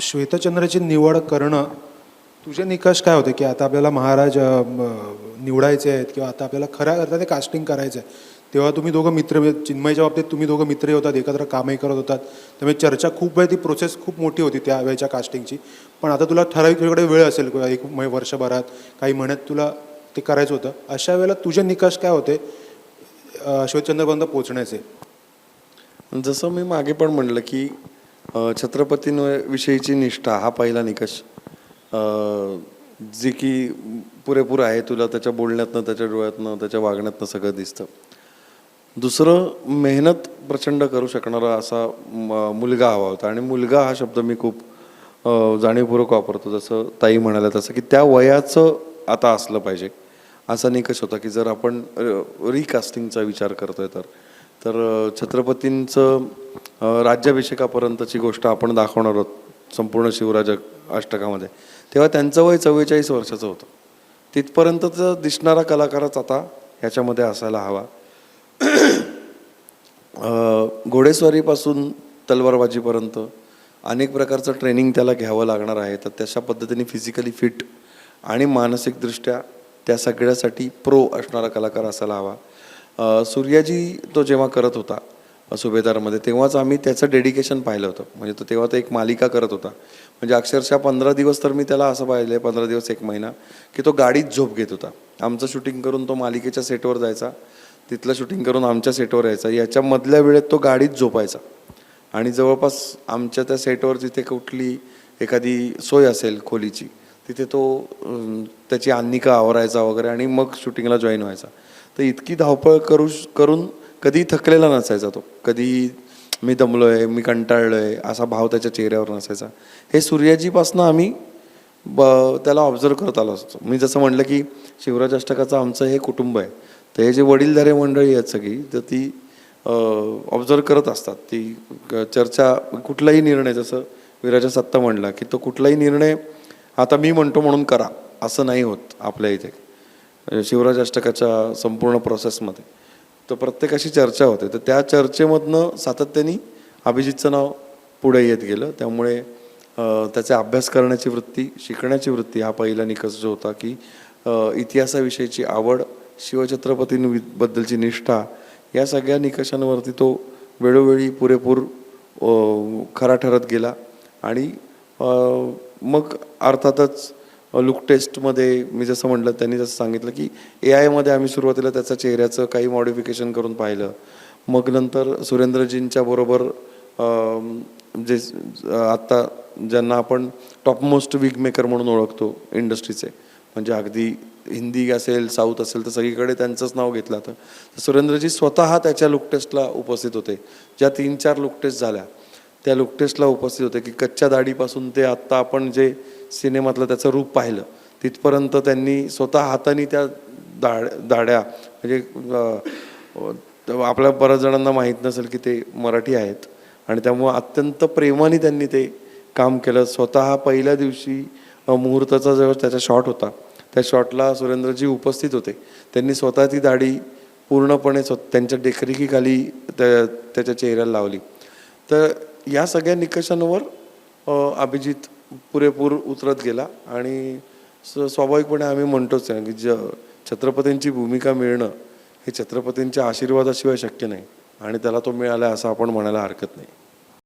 श्वेतचंद्राची निवड करणं तुझे निकष काय होते? की आता आपल्याला महाराज निवडायचे आहेत किंवा आता आपल्याला खऱ्या अर्थाने कास्टिंग करायचं आहे तेव्हा तुम्ही दोघं मित्र चिन्मयच्या बाबतीत तुम्ही दोघं मित्रही होतात एकत्र कामही करत होतात. त्यामुळे चर्चा खूप वेळ ती प्रोसेस खूप मोठी होती त्या वेळच्या कास्टिंगची पण आता तुला ठराविक वेळकडे वेळ असेल किंवा एक वर्षभरात काही महिन्यात तुला ते करायचं होतं. अशा वेळेला तुझे निकष काय होते अ, श्वेतचंद्रपर्यंत जसं मी मागे पण म्हणलं की छत्रपतींविषयीची निष्ठा हा पहिला निकष. जी की पुरेपूर आहे तुला त्याच्या बोलण्यातनं त्याच्या डोळ्यातनं त्याच्या वागण्यातनं सगळं दिसतं. दुसरं मेहनत प्रचंड करू शकणारा असा म- मुलगा हवा होता. आणि मुलगा हा शब्द मी खूप जाणीवपूर्वक वापरतो. जसं ताई म्हणाल्या तसं की त्या वयाचं आता असलं पाहिजे. असा निकष होता की जर आपण रिकास्टिंगचा विचार करतोय तर. तर छत्रपतींचं राज्याभिषेकापर्यंतची गोष्ट आपण दाखवणार आहोत संपूर्ण शिवराज अष्टकामध्ये. तेव्हा त्यांचं वय चव्वेचाळीस वर्षाचं होतं. तिथपर्यंतचा दिसणारा कलाकारच आता ह्याच्यामध्ये असायला हवा. घोडेस्वारीपासून तलवारबाजीपर्यंत अनेक प्रकारचं ट्रेनिंग त्याला घ्यावं लागणार आहे. तर तशा पद्धतीने फिजिकली फिट आणि मानसिकदृष्ट्या त्या सगळ्यासाठी प्रो असणारा कलाकार असायला हवा. सूर्याजी तो जेव्हा करत होता सुभेदारमध्ये तेव्हाच आम्ही त्याचं डेडिकेशन पाहिलं होतं. म्हणजे तो तेव्हा तो एक मालिका करत होता. म्हणजे अक्षरशः पंधरा दिवस तर मी त्याला असं पाहिलं आहे पंधरा दिवस एक महिना की तो गाडीत झोप घेत होता. आमचं शूटिंग करून तो मालिकेच्या सेटवर जायचा तिथलं शूटिंग करून आमच्या सेटवर यायचा. याच्यामधल्या वेळेत तो गाडीत झोपायचा. आणि जवळपास आमच्या त्या सेटवर जिथे कुठली एखादी सोय असेल खोलीची तिथे तो त्याची अन्निका आवरायचा वगैरे आणि मग शूटिंगला जॉईन व्हायचा. तर इतकी धावपळ करू करून कधी थकलेला नसायचा तो. कधी मी दमलो आहे मी कंटाळलो आहे असा भाव त्याच्या चेहऱ्यावर नसायचा. हे सूर्याजीपासनं आम्ही ब त्याला ऑब्झर्व करत आलो असतो. मी जसं म्हटलं की शिवराज अष्टकाचं आमचं हे कुटुंब आहे. तर हे जे वडीलधारे मंडळी आहेत सगळी तर ती ऑब्झर्व करत असतात. ती चर्चा कुठलाही निर्णय जसं विराजा सत्ता म्हणला की तो कुठलाही निर्णय आता मी म्हणतो म्हणून करा. असं नाही होत आपल्या इथे. म्हणजे शिवराज अष्टकाच्या संपूर्ण प्रोसेसमध्ये तर प्रत्येकाशी चर्चा होते. तर त्या चर्चेमधनं सातत्याने अभिजितचं नाव पुढे येत गेलं. त्यामुळे त्याचा अभ्यास करण्याची वृत्ती शिकण्याची वृत्ती हा पहिला निकष जो होता की इतिहासाविषयीची आवड शिवछत्रपतींबद्दलची निष्ठा या सगळ्या निकषांवरती तो वेळोवेळी पुरेपूर खरा ठरत गेला. आणि मग अर्थातच लुक टेस्टमध्ये मी जसं म्हटलं त्यांनी जसं सांगितलं की ए आयमध्ये आम्ही सुरुवातीला त्याचा चेहऱ्याचं काही मॉडिफिकेशन करून पाहिलं. मग नंतर सुरेंद्रजींच्या बरोबर जे आत्ता ज्यांना आपण टॉपमोस्ट विगमेकर म्हणून ओळखतो इंडस्ट्रीचे म्हणजे अगदी हिंदी असेल साऊथ असेल तर सगळीकडे त्यांचंच नाव घेतलं तर सुरेंद्रजी स्वतः त्याच्या लुक टेस्टला उपस्थित होते. ज्या तीन चार लुक टेस्ट झाल्या त्या लुकटेस्टला उपस्थित होते की कच्च्या दाढीपासून ते आत्ता आपण जे सिनेमातलं त्याचं रूप पाहिलं तिथपर्यंत त्यांनी स्वतः हाताने त्या दाड दाड्या म्हणजे आपल्या बऱ्याच जणांना माहीत नसेल की ते मराठी आहेत. आणि त्यामुळं अत्यंत प्रेमाने त्यांनी ते काम केलं. स्वतः पहिल्या दिवशी मुहूर्ताचा जेव्हा त्याचा शॉट होता त्या शॉटला सुरेंद्रजी उपस्थित होते. त्यांनी स्वतः ती दाढी पूर्णपणे स्व त्यांच्या देखरेखीखाली त्या त्याच्या चेहऱ्याला लावली. तर या सगळ्या निकषांवर अभिजित पुरेपूर उतरत गेला आणि स्वाभाविकपणे आम्ही म्हणतोच आहे की ज छत्रपतींची भूमिका मिळणं हे छत्रपतींच्या आशीर्वादाशिवाय शक्य नाही आणि त्याला तो मिळाला असं आपण म्हणायला हरकत नाही.